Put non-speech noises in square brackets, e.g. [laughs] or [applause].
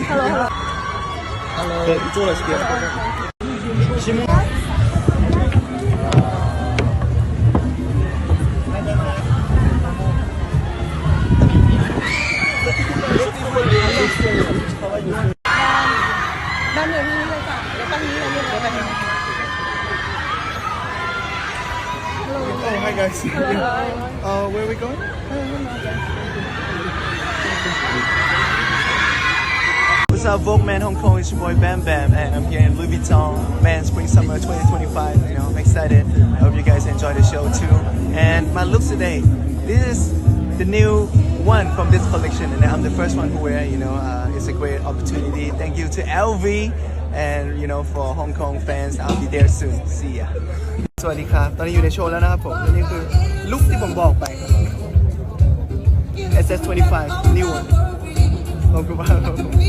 Hello, hello. Hello. 坐了是别的。西蒙。那没有音乐放，我放音乐就没问题。Hello. Oh. Hello. [laughs] Uh, where are we going? I. [laughs] What's up, Vogue Man Hong Kong? It's your boy Bam Bam, and I'm here in Louis Vuitton, Man Spring Summer 2025. You know, I'm excited. I hope you guys enjoy the show too. And my looks today, this is the new one from this collection, and I'm the first one who wear. You know, uh, it's a great opportunity. Thank you to LV, and you know, for Hong Kong fans, I'll be there soon. See ya. สวัสดีครับ ตอนนี้อยู่ในโชว์แล้วนะครับผมและนี่คือลุคที่ผมบอกไปครับ SS25 new one ขอบคุณมากครับผม